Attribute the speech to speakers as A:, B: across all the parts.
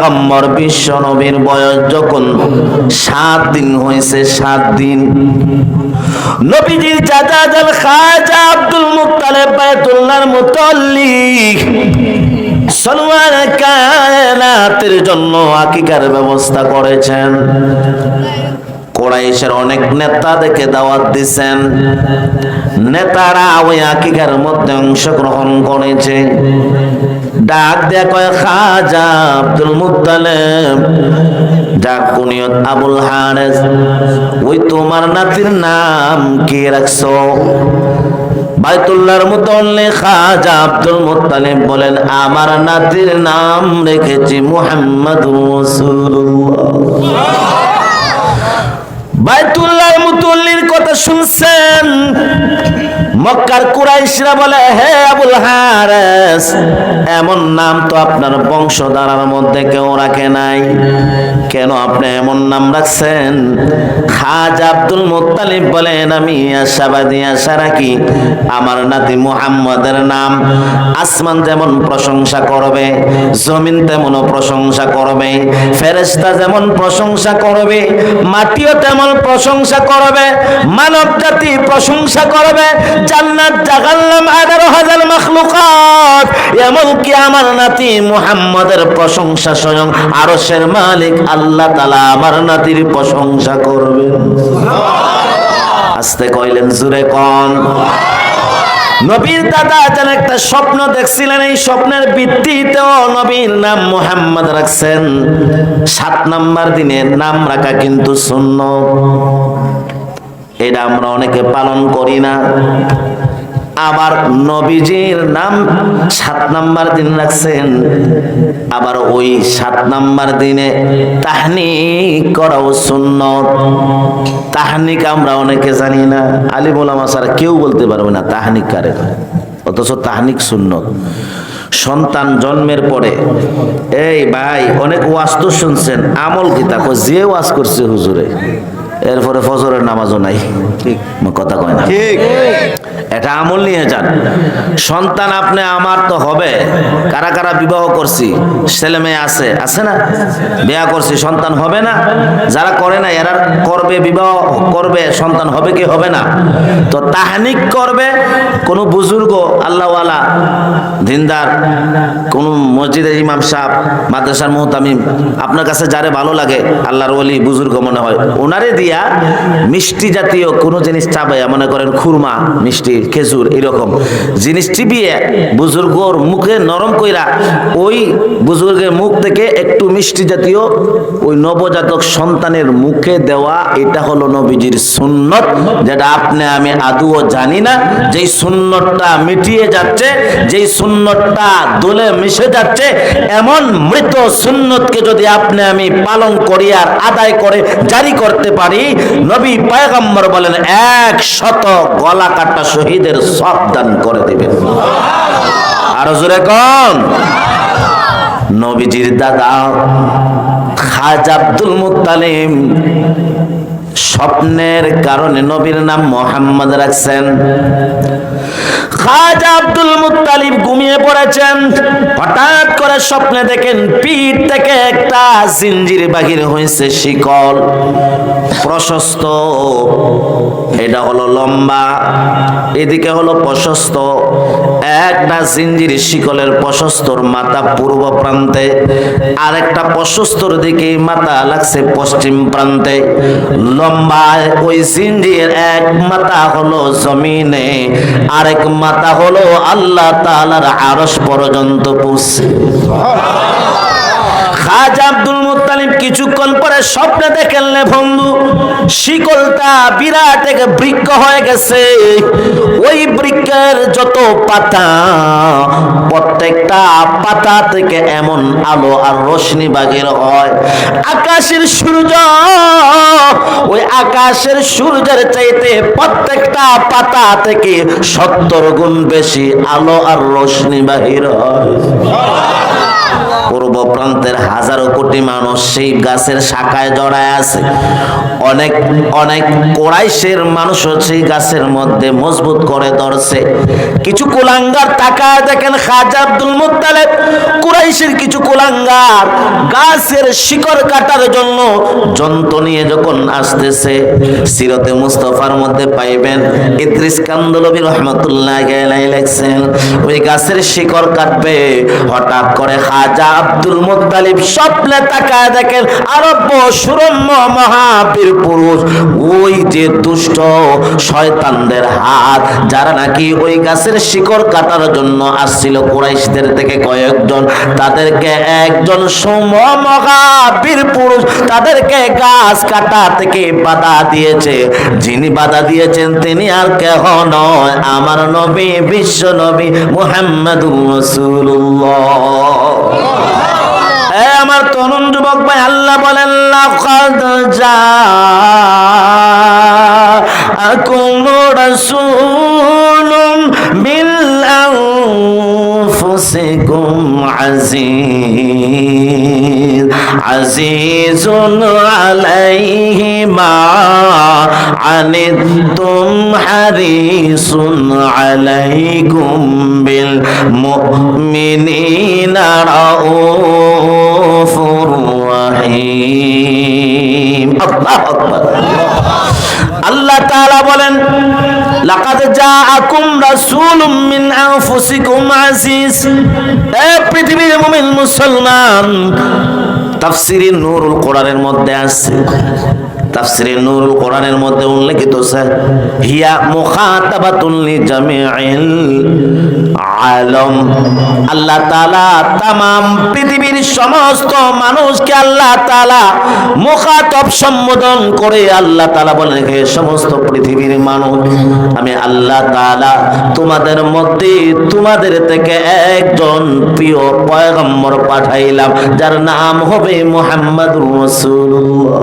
A: পয়গম্বর বিশ্ব নবীর বয়স যখন সাত দিন হয়েছে, সাত দিন। নবীজির চাচা জাল খাজা আব্দুল মুত্তালেব বায়তুল্লাহর মুতাল্লিক সলমান কায়নাতের জন্য আকিকার ব্যবস্থা করেছেন। কোরাইশের অনেক নেতাদেরকে দাওয়াত দিছেন। নেতারা ওই আকিকার মধ্যে অংশগ্রহণ করেছে। ডাক দেয়া কয়, খাজা আব্দুল মুত্তালেব, ডাক কুনিয়ত আবুল হারেস, ওই তোমার নাতির নাম কি রাখছো? বাইতুল্লাহর মুতল্লি খাজা আব্দুল মুত্তালিব বলেন, আমার নাতির নাম রেখেছি মুহাম্মদ রাসূলুল্লাহ। বাইতুল্লাহর মুতল্লির কথা শুনছেন। মক্কার কুরাইশরা বলে, হে আবুল হারেস, এমন নাম তো আপনার বংশধারার মধ্যে কেউ রাখে নাই। কেন আপনি এমন নাম রাখছেন? খাজ আব্দুল মুত্তালিব বলেন, আমি আশাবাদী আশা রাখি আমার নাতি মুহাম্মদের নাম আসমান যেমন প্রশংসা করবে, জমিন তেমনও প্রশংসা করবে, ফেরেশতা যেমন প্রশংসা করবে, মাটিও তেমন প্রশংসা করবে মানব জাতি প্রশংসা করবে, জান্নাত জাগাল্লাম এগারো হাজার মাখলুকাত। এমনকি আমার নাতি মুহাম্মাদের প্রশংসা স্বয়ং আরশের মালিক আল্লাহ তালা আমার নাতির প্রশংসা করবেন। আস্তে কইলেন, জুরে কন। নবীর দাদা যেন একটা স্বপ্ন দেখছিলেন, এই স্বপ্নের ভিত্তিতেও নবীর নাম মোহাম্মদ রাখছেন। সাত নাম্বার দিনে নাম রাখা কিন্তু শূন্য এটা আমরা অনেকে পালন করি না। আবার নবীজির নাম সাত নাম্বার দিন রাখছেন আবার ওই সাত নাম্বার দিনে তাহনিক করাও সুন্নত। তাহনিক আমরা অনেকে জানি না। আলী মোলামা স্যার কেউ বলতে পারবে না তাহনিক কারে অথচ তাহনিক সুন্নত। সন্তান জন্মের পরে এই ভাই অনেক ওয়াজ তো শুনছেন আমল কি তা? কয়, যে ওয়াজ করছে হুজুরে এরপরে ফজরের নামাজও নাই। ঠিক কথা কয় না।
B: ঠিক।
A: এটা আমল নিয়ে যান। সন্তান আপনি, আমার তো হবে। কারা কারা বিবাহ করছি? ছেলে মেয়ে আছে। আছে না? বিয়া করছি, সন্তান হবে না? যারা করে না, এরা করবে, বিবাহ করবে, সন্তান হবে কি হবে না? তো তাহানিক করবে। কোন বুজুর্গ, আল্লাহওয়ালা, দিনদার, কোন মসজিদের ইমাম সাহ মাদ্রাসার মোহতামিম, আপনার কাছে যারে ভালো লাগে, আল্লাহর ওলি, বুজুর্গ মনে হয়, ওনারে দিয়া মিষ্টি জাতীয় কোনো জিনিস চাবে মনে করেন খুরমা, মিষ্টি খেজুর এরকম। জিনিস চিবিয়ে বুজুর্গর মুখে নরম কইরা ওই বুজুর্গের মুখ থেকে একটু মিষ্টি জাতীয় ওই নবজাতক সন্তানের মুখে দেওয়া, এটা হলো নবীজির সুন্নত, যেটা আপনি আমি আদুও জানি না। যেই সুন্নতটা মিটিয়ে যাচ্ছে, যেই সুন্নতটা দোলে মিশে যাচ্ছে, এমন মৃত সুন্নতকে যদি আপনি আমি পালন করি আর আদায় করে, জারি করতে পারি, নবী পায়গম্বর বলেন, এক শত গলা কাটা শহীদের সব দান করে দিবেন। আরও জোরে কন। নবীজির দাদা খাজ আব্দুল মুতালিম স্বপ্নের কারণে নবীর নাম মোহাম্মদ রাখছেন। খাজা আব্দুল মুত্তালিব ঘুমিয়ে পড়েছেন। হঠাৎ করে স্বপ্নে দেখেন পিঠ থেকে একটা জিঞ্জির বাহির হয়েছে শিকল। প্রশস্ত। এটা হলো লম্বা, এদিকে হলো প্রশস্ত। একটা জিঞ্জির শিকলের প্রশস্তর মাথা পূর্ব প্রান্তে আর একটা প্রশস্তর দিকে মাথা লাগছে পশ্চিম প্রান্তে। লম্বায় ওই জিঞ্জির এক মাথা হলো জমিনে, আরেক মাথা হলো আল্লাহ তালার আরস পর্যন্ত পৌঁছে। খাজা আব্দুল মুত্তালিব কিছুক্ষণ পরে স্বপ্নে দেখেনলে বন্ধু, শিকলটা বিরাট এক বৃক্ষ হয়ে গেছে। ওই বৃক্ষের যত পাতা, প্রত্যেকটা পাতা থেকে এমন আলো আর রশ্মি বাগের হয়। আকাশের সূর্য, ওই আকাশের সূর্যের চাইতে প্রত্যেকটা পাতা থেকে সত্তর গুণ বেশি আলো আর রশ্মি বাহির হয়। পূর্ব প্রান্তের হাজারো কোটি মানুষ সেই গাছের শাখায় জড়ায় আছে। অনেক অনেক কোরাইশের মানুষ হচ্ছে এই গাছের মধ্যে মজবুত করে ধরছে। কিছু কুলাঙ্গার তাকায় দেখেন খাজা আব্দুল মুত্তালেব। কুরাইশের কিছু কুলাঙ্গার গাছের শিকড় কাটার জন্য যন্ত্র নিয়ে যখন আসতেছে, সিরতে মুস্তফার মধ্যে পাইবেন ইদ্রিস কান্দলবী রহমতুল্লাহ আলাইহি লেখছেন, ওই গাছের শিকড় কাটবে। হঠাৎ করে খাজা আব্দুল মুত্তালিব স্বপ্নে তাকায় দেখেন আরব্য সুরম্য মহাবীর পুরুষ। ওই যে দুষ্ট শয়তানদের হাত, যারা নাকি ওই গাছের শিকড় কাটার জন্য আসছিল কুরাইশদের থেকে কয়েকজন, তাদেরকে একজন সৌম মহাবীর পুরুষ তাদেরকে গাছ কাটা থেকে বাধা দিয়েছে। যিনি বাধা দিয়েছেন তিনি আর কেহ নয়, আমার নবী, বিশ্ব নবী মুহাম্মদুর রাসূলুল্লাহ। তরুণ যুবক ভাই আল্লাহ বলেন লাকাদ আজিজ আজিজুন আলাইহি মা আনিতুম হারিসুন আলাইকুম বিল মুমিনিনা রাউফুর রহিম। আল্লাহু আকবার। আল্লাহ তাআলা বলেন, লাকাদ জাআকুম রাসূলুম মিন আনফুসিকুম আজিজ এ পৃথিবীর মুমিন মুসলমান, তাফসিরে নূরুল কোরআনের মধ্যে আছে। তাফসিরে নূরুল কোরআনের মধ্যে উল্লেখিত হিয়া মুখাতাবাতুল লিজামিইল আলম। আল্লাহ তাআলা তামাম পৃথিবীর সমস্ত মানুষকে আল্লাহ তাআলা মুখাতব সম্বোধন করে আল্লাহ তাআলা বলেন, হে সমস্ত পৃথিবীর মানুষ, আমি আল্লাহ তাআলা তোমাদের মধ্যে তোমাদের থেকে একজন প্রিয় পয়গম্বর পাঠাইলাম, যার নাম হবে মুহাম্মাদুর রাসূলুল্লাহ।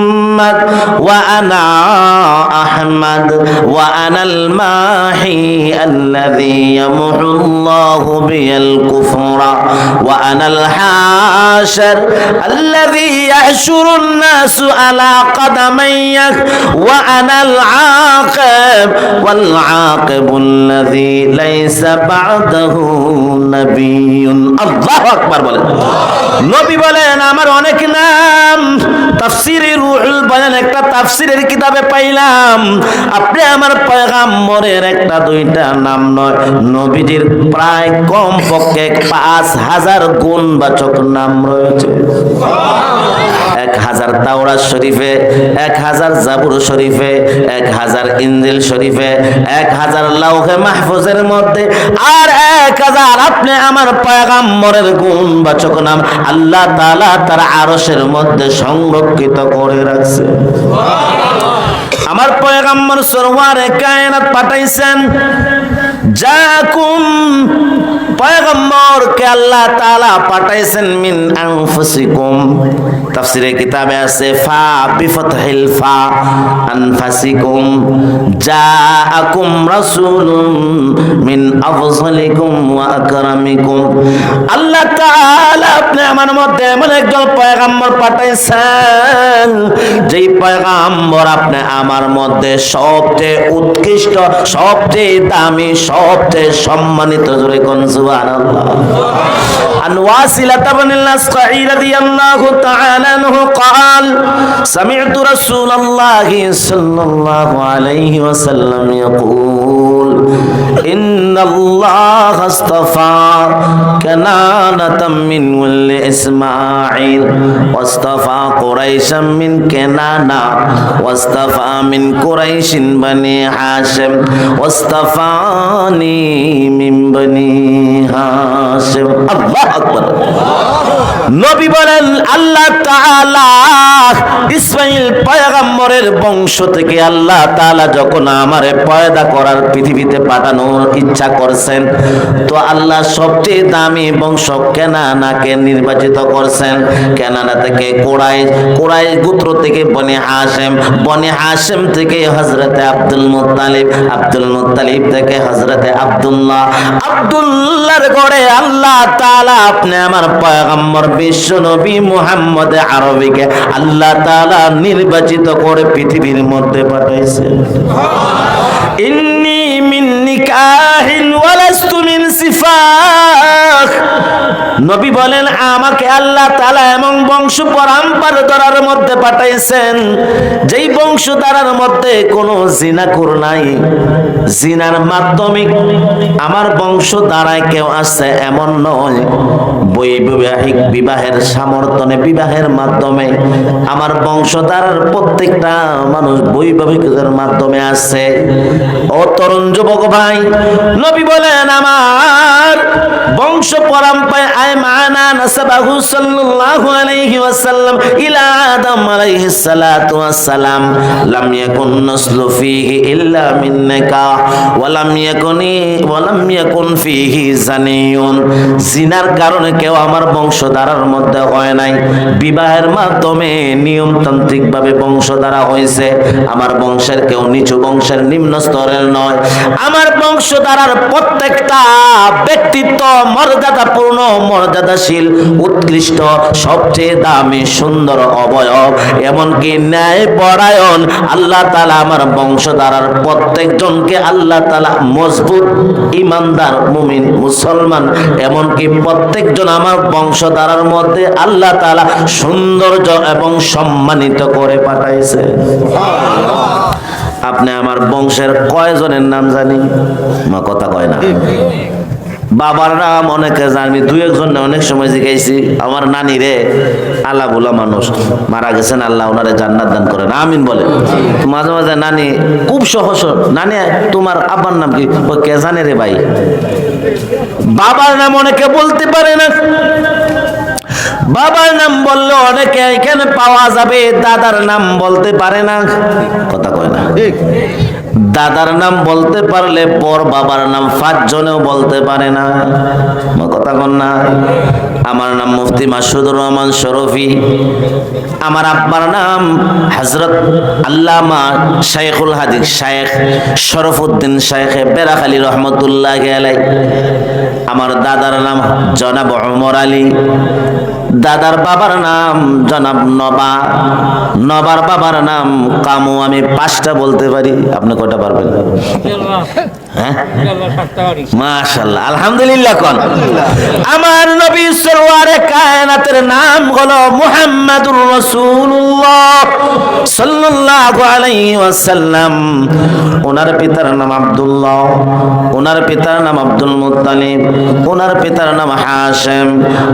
A: وأنا أحمد وأنا الماحي الذي يمحو الله بي الكفر وأنا الحاشر الذي يحشر الناس على قدمي وأنا العاقب والعاقب الذي ليس بعده نبي الله أكبر বলেন নবী বলেন আমার অনেক নাম তাফসিরে রুহুল বয়ান, একটা তাফসিরের কিতাবে পাইলাম। আপনি আমার পয়গাম্বরের একটা দুইটা নাম নয়, নবীজির প্রায় কম পক্ষে পাঁচ হাজার গুণবাচক নাম রয়েছে। এক হাজার তাওরা শরীফে, এক হাজার জাবুর শরীফে, এক হাজার ইঞ্জিল শরীফে, এক হাজার লাউহে মাহফুজের মধ্যে, আর এক হাজার আপনি আমার পয়গাম্বরের গুণবাচক নাম আল্লাহ তাআলা তার আরশের মধ্যে সংরক্ষিত করে রাখছে। আমার পয়গাম্বর সরওয়ারে কায়নাত পাঠাইছেন, যাকুম পয়গম্বরকে আল্লাহ তাআলা পাঠাইছেন মিন আনফুসিকুম। তাফসিরে কিতাবে আছে, ফা বিফতহিল ফা আনফাসিকুম, জাআকুম রাসূলুম মিন আফযালিকুম ওয়া আকরামিকুম। আল্লাহ তাআলা আপনি আমার মধ্যে এমন একজন পয়গাম্বর পাঠাইছেন, যেই পয়গাম্বর আপনি আমার মধ্যে সবচেয়ে উৎকৃষ্ট, সবচেয়ে দামি, সবচেয়ে সম্মানিত জুরে কোন সুবহানাল্লাহ। আনওয়াসিলা তাবনিল নাসকাই রাদিয়াল্লাহু তাআলা عنه قال سمعت رسول الله صلى الله عليه وسلم يقول إن الله اصطفى كنانة من ولد إسماعيل واصطفى قريشا من كنانة واصطفى من قريش بني هاشم واصطفاني من بني هاشم. الله أكبر. নবী বলেন, আল্লাহ ইসমাইল পয়গম্বরের বংশ থেকে আল্লাহ তাআলা যখন আমার পয়দা করার পৃথিবীতে পাঠানোর ইচ্ছা করছেন, তো আল্লাহ সবচেয়ে দামি বংশ কেনানাকে নির্বাচিত করছেন। কেনানা থেকে কোরাই কোরাই গোত্র থেকে বনে হাসেম বনে হাসেম থেকে হজরতে আব্দুল মুত্তালিব আব্দুল মুত্তালিব থেকে হজরতে আব্দুল্লাহ। আব্দুল্লাহর গড়ে আল্লাহ তাআলা আপনি আমার পয়গম্বর বিশ্ব নবী মুহাম্মদ আরবিকে আল্লাহ তাআলা নির্বাচিত করে পৃথিবীর মধ্যে পাঠাইছেন। ইন্নি মিন নিকাহিন ওয়ালাস্তু মিন নবী বলেন, আমাকে আল্লাহ তাআলা এমন বংশ পরম্পর ধরার মধ্যে পাঠাইছেন, যেই বংশ দ্বারার মধ্যে কোনো জিনা নাই। জিনার মাধ্যমে আমার বংশ দ্বারায় কেউ আসছে এমন নয়। বৈবাহিক বিবাহের সমর্থনে বিবাহের মাধ্যমে আমার বংশধারার প্রত্যেকটা মানুষ বৈবাহিকের মাধ্যমে আসছে ও তরুণ যুবক ভাই নবী বলেন আমার বংশ পরম্পরায় কারণে কেউ আমার বংশধারার মধ্যে হয় নাই। বিবাহের মাধ্যমে নিয়মতান্ত্রিক ভাবে বংশধারা হয়েছে। আমার বংশের কেউ নিচু বংশের নিম্ন স্তরের নয়। আমার বংশধারার প্রত্যেকটা ব্যক্তিত্ব মর্যাদাপূর্ণ মর্যাদাশীল, উৎকৃষ্ট, সবচেয়ে দামি, সুন্দর অবয়ব। এমনকি ন্যায় পরায়ণ, আল্লাহ তালা আমার বংশধারার প্রত্যেকজনকে আল্লাহ তালা মজবুত ইমানদার মুমিন, মুসলমান, এমনকি প্রত্যেকজন আমার বংশধারার মধ্যে আল্লাহ তালা সৌন্দর্য এবং সম্মানিত করে পাঠাইছে। আপনি আমার বংশের কয়জনের নাম জানি? মা কথা কয় না। বাবার নাম অনেকে জানি দুই একজন অনেক সময় জিজ্ঞাসি আমার নানি রে, আল্লাহ বলা মানুষ, মারা গেছেন, আল্লাহ ওনারে জান্নাত দান করেন, আমিন বলে। মাঝে মাঝে নানি খুব সহজ, নানি, তোমার আব্বার নাম কি? ও কে জানে রে ভাই? বাবার নাম অনেকে বলতে পারে না। বাবার নাম বললে অনেকে এখানে পাওয়া যাবে, দাদার নাম বলতে পারে না। কথা কয় না। দাদার নাম বলতে পারলে পর বাবার নাম পাঁচজনেও বলতে পারে না। কথা কন না। আমার নাম মুফতি মাসুদুর রহমান শরফি। আমার আব্বার নাম হজরত আল্লামা শাইখুল হাদিক শাইখ শরফুদ্দিন শাইখ বেরাখালী রহমতুল্লাহ আলাই আমার দাদার নাম জনাব ওমর আলী। দাদার বাবার নাম জনাব নবা। নবার বাবার নাম কামু, আমি পাঁচটা বলতে পারি। আপনি কটা পারবেন? মাশাল্লাহ আলহামদুলিল্লাহ কোন। আমার নবী সরওয়ারে কায়নাতের নাম হলো মুহাম্মাদুর রাসূলুল্লাহ সাল্লাল্লাহু আলাইহি ওয়াসাল্লাম। ওনার পিতার নাম আব্দুল্লাহ ওনার পিতার নাম আব্দুল মুত্তালিব ওনার পিতার নাম হাশেম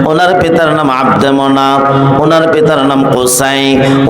A: ওনার পিতার নাম আব্দে মনাফ ওনার পিতার নাম কুসাই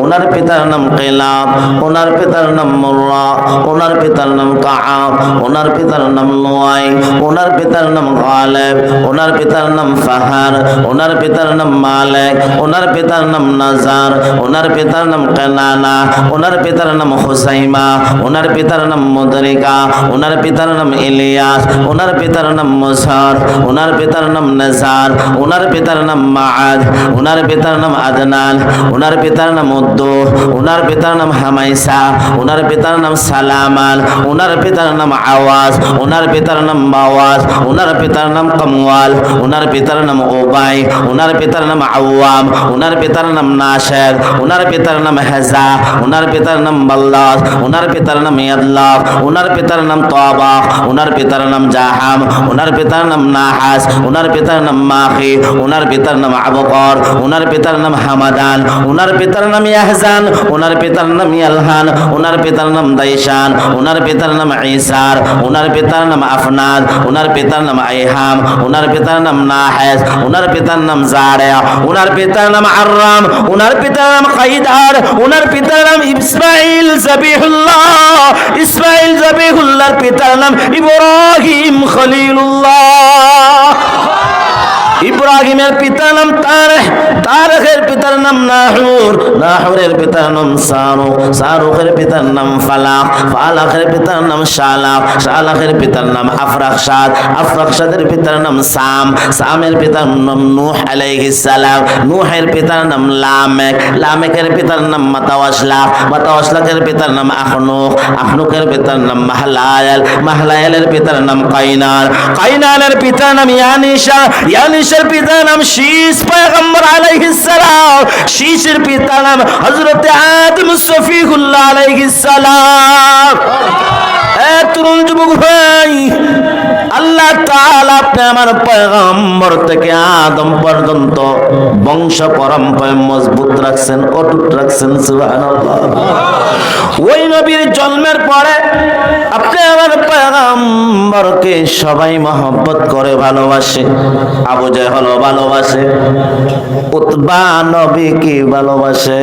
A: ওনার পিতার নাম কিলাব ওনার পিতার নাম মুররা ওনার পিতার নাম কাআব ওনার পিতার নাম লুয়াই ওনার পিতার নাম গালেব ওনার পিতার নাম ফাহার ওনার পিতার নাম মালেক ওনার পিতার নাম নাজার ওনার পিতার নাম কেনানা ওনার পিতার নাম হুসাইমা ওনার পিতার নাম মুদরিকা ওনার পিতার নাম ইলিয়াস ওনার পিতার নাম মুসার ওনার পিতার নাম নাজার ওনার পিতার নাম মাআদ ওনার পিতার নাম আদনান ওনার পিতার নাম উদ্দু ওনার পিতার নাম হামাইসা ওনার পিতার নাম সালামান ওনার পিতার নাম আওয়াজ ওনার পিতার নাম বাওয়াজ ওনার পিতার নাম কমওয়াল ওনার পিতার নাম ওবাই ওনার পিতার নাম আওয়াম ওনার পিতার নাম নাশের ওনার পিতার নাম হেজা ওনার পিতার নাম বাল্লাস ওনার পিতার নাম ইয়াদলাফ ওনার পিতার নাম তবা ওনার পিতার নাম জাহাম ওনার পিতার নাম নাহাস ওনার পিতার নাম মাখি ওনার পিতার নাম আবকর ওনার পিতার নাম হামাদান ওনার পিতার নাম ইয়াহজান ওনার পিতার নাম ইয়ালহান ওনার পিতার নাম দাইশান ওনার পিতার নাম ঈসার ওনার পিতার নাম আফনাদ ওনার পিতার নাম আইহাম, ওনার পিতার নাম নাহেস ওনার পিতার নাম জারিয়া ওনার পিতার নাম আররাম, ওনার পিতার নাম কাইদার, ওনার পিতার নাম ইসমাইল জাবিহুল্লাহ, ইসমাইল জাবিহুল্লাহর পিতার নাম ইব্রাহিম খলিলুল্লাহ। ইব্রাহিমের পিতার নাম তারেহ তারেহের পিতার নাম নাহুর নাহুরের পিতার নাম সারুক সারুকের পিতার নাম ফালাক ফালাকের পিতার নাম শালাক শালাকের পিতার নাম আফরাকশাদ আফরাকশাদের পিতার নাম সাম সামের পিতার নাম নূহ আলাইহিস সালাম নূহের পিতার নাম লামেক লামেকের পিতার নাম মাতাওয়াসলা মাতাওয়াসলাকের পিতার নাম আখনুক আখনুকের পিতার নাম মাহলায়াল মাহলায়ালের পিতার নাম কাইনান কাইনানের পিতার নাম ইয়ানিশা ইয়ানিশার পিতার নাম শীষ পয়গম্বর আলাইহিস সালাম। শীষের পিতার নাম হযরত আদম সফিহুল্লাহ আলাইহিস সালাম। এ তরুণ যুবক ভাই, আল্লাহ তাআলা আপনি আমার পয়গম্বর থেকে আদম পর্যন্ত বংশ পরম্পরা মজবুত রাখছেন, অটুট রাখছেন ওই নবীর জন্মের পরে আপনি আমার পয়গম্বরকে সবাই মহব্বত করে ভালোবাসে, আবু জেহল ভালোবাসে, উতবা নবীকে ভালোবাসে,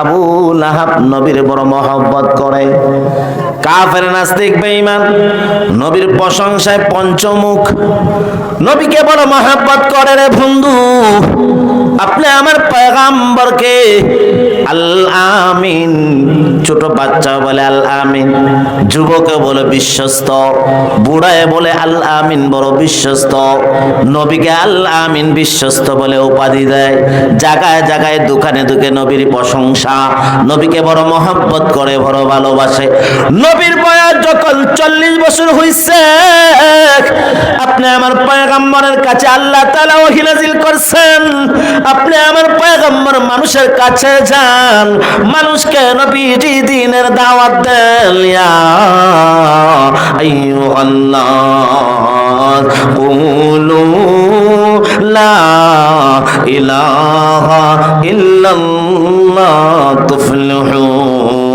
A: আবু লাহাব নবীর বড় মহব্বত করে, কাফের নাস্তিক বেঈমান নবীর প্রশংসায় পঞ্চমুখ। নবীকে বড় মহাব্বত করে রে বন্ধু আপনি আমার পয়গাম্বরকে আল আমিন ছোট বাচ্চা বলে আল আমিন যুবকে বলে বিশ্বস্ত। বুড়ায় বলে আল আমিন বড় বিশ্বস্ত। নবীকে আল আমিন বিশ্বস্ত বলে উপাধি দেয়। জায়গায় জায়গায় দোকানে দোকানে নবীর প্রশংসা। নবীকে বড় মহব্বত করে, বড় ভালোবাসে। নবীর বয়স যখন চল্লিশ বছর হইছে, আপনি আমার পয়গাম্বরের কাছে আল্লাহ তাআলা ওহী নাজিল করছেন। আপনি আমার পয়গাম্বর মানুষের কাছে যান। মানুষকে নবীজি দিনের দাওয়াত দেন কুলু লা ইলাহা ইল্লাল্লাহ তুফলিহুন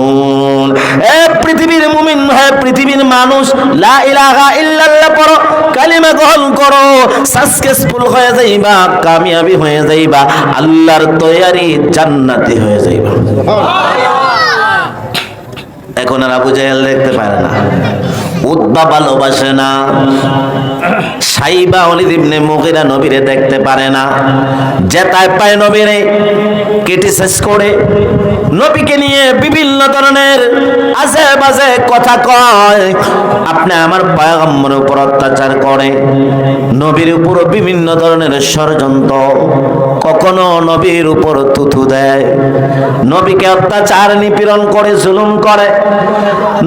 A: এ পৃথিবীর মুমিন হ্যাঁ পৃথিবীর মানুষ লা ইলাহা ইল্লাল্লাহ পড়ো কালিমা গ্রহণ করো সাকসেসফুল হয়ে যাইবা কামিয়াবি হয়ে যাইবা আল্লাহর তৈয়ারি জান্নাতি হয়ে যাইবা। এখন আর আবু জাহেল দেখতে পারে না। উদ্বা ভালোবাসে না। সাইবা অলিদ ইবনে মুগিরা নবীরে দেখতে পারে না। জেতায় পায় নবীরে শেষ করে নবীকে নিয়ে বিভিন্ন ধরনের আজে বাজে কথা কয়। আপনি আমার পয়গম্বর উপর অত্যাচার করে, নবীর উপর বিভিন্ন ধরনের ষড়যন্ত্র, কখনো নবীর উপর তুতু দেয়। নবীকে অত্যাচার নিপীড়ন করে, জুলুম করে।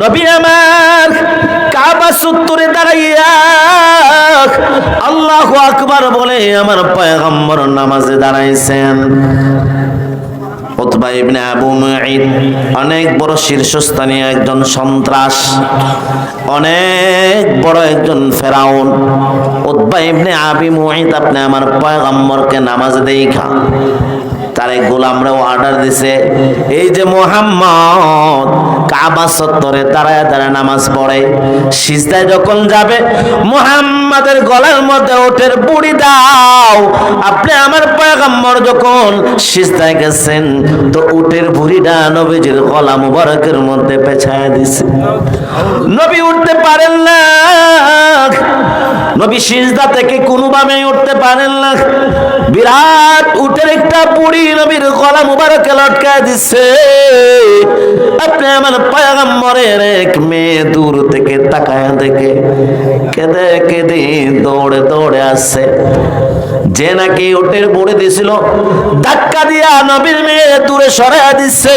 A: নবী আমার কাবা সত্তরে দাঁড়াইয়া আল্লাহু আকবার বলে, আমার পয়গম্বর নামাজে দাঁড়াইছেন। অনেক বড় শীর্ষস্থানীয় একজন সন্ত্রাস, অনেক বড় একজন ফেরাউন। উতবা ইবনে আবি মুঈদ, আপনি আমার পয়গম্বরকে নামাজে দেখা তার এক গোলামরাও অর্ডার দিছে। এই যে মোহাম্মদ কাবা সত্তরে দাঁড়ায় দাঁড়ায় নামাজ পড়ে। সিজদায় যখন যাবে, মোহাম্মদের গলার মধ্যে ওঠের বুড়ি দাও। আপনি আমার পয়গম্বর যখন সিজদায় গেছেন, তো উটের বুড়িটা নবীজির গলা মুবারকের মধ্যে পেছায় দিছে। নবী উঠতে পারেন না। নবী সিজদা থেকে কোনোভাবে উঠতে পারেন না। বিরাট উটের একটা বুড়ি নবীর গলা মুবারকে লটকায় দিচ্ছে আপনি আমার পয়গম্বরের এক মেয়ে দূর থেকে তাকায় দেখে কেঁদে কেঁদে দৌড়ে দৌড়ে আসছে। যে নাকি উটের বুড়ি দিছিল, ধাক্কা দিয়া নবীর মেয়ে দূরে সরাই দিচ্ছে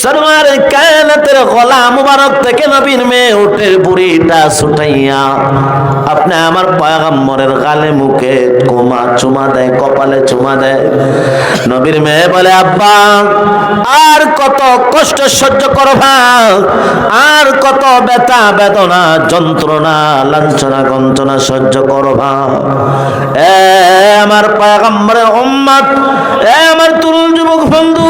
A: সরমার কায়নাতের গলা মুবারক থেকে নবীর মেয়ে উটের বুড়িটা ছুটাইয়া, আপনি আমার পয়গম্বরের গালে মুখে কোমা চুমা দেয়, কপালে চুমা দেয়। নবীর মেয়ে বলে, আব্বা, আর কত কষ্ট সহ্য করবা, আর কত ব্যথা বেদনা, যন্ত্রণা, লাঞ্ছনা গঞ্চনা সহ্য করবা। এ আমার পায়গাম্বরে উম্মত এ আমার তরুণ যুবক বন্ধু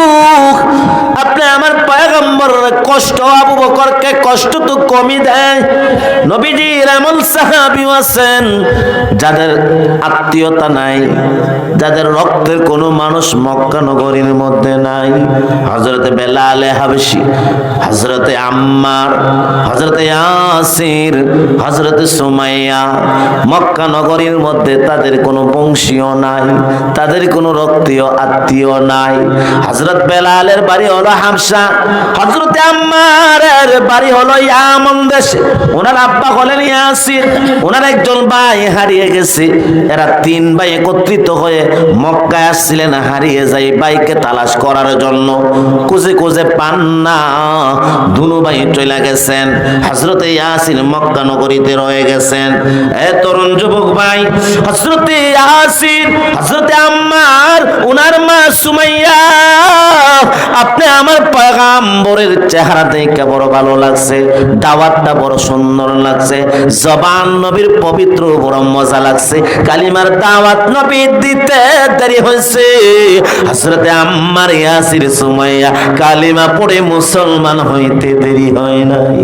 A: আপনি আমার পয়গম্বরের কষ্ট, আবু বকরকে কষ্ট তো কমই দেয়। নবীজির এমন সাহাবি আছেন, যাদের আত্মীয়তা নাই, যাদের রক্তের কোনো মানুষ মক্কা নগরীর মধ্যে নাই। হজরতে বেলালে হাবশি হজরতে আম্মার হজরতে ইয়াসির হজরতে সুমাইয়া, মক্কা নগরীর মধ্যে তাদের কোনো বংশীয় নাই, তাদের কোনো রক্তীয় আত্মীয় নাই। হজরত বেলালের বাড়ি হলো হামসা হজরতে আম্মারের বাড়ি হলো ইয়ামন দেশে। ওনার আব্বা হলেন ইয়াসির। ওনার একজন ভাই হারিয়ে গেছে। এরা তিন ভাই একত্রিত হয়ে মক্কায় আসছিলেন, হারিয়ে যাই ভাইকে তালাশ করার জন্য। খুঁজে খুঁজে পান না। দুনু ভাই চলে গেছেন। হজরতে ইয়াসির মক্কা নগরীতে রয়ে গেছেন। এ তরুণ যুবক ভাই হজরতে ইয়াসির হজরতে আম্মার, উনার মা সুমাইয়া, আপনি আমার পয়গাম্বরের চেহারা দেখে বড় ভালো লাগছে, দাওয়াতটা বড় সুন্দর লাগছে, জবান নবীর পবিত্র বড় মজা লাগছে, কালিমার দাওয়াত নবী দিতে দেরি হয়েছে। হজরতে আম্মার ইয়াসির সুমাইয়া কালিমা পড়ে মুসলমান হইতে দেরি হয় নাই।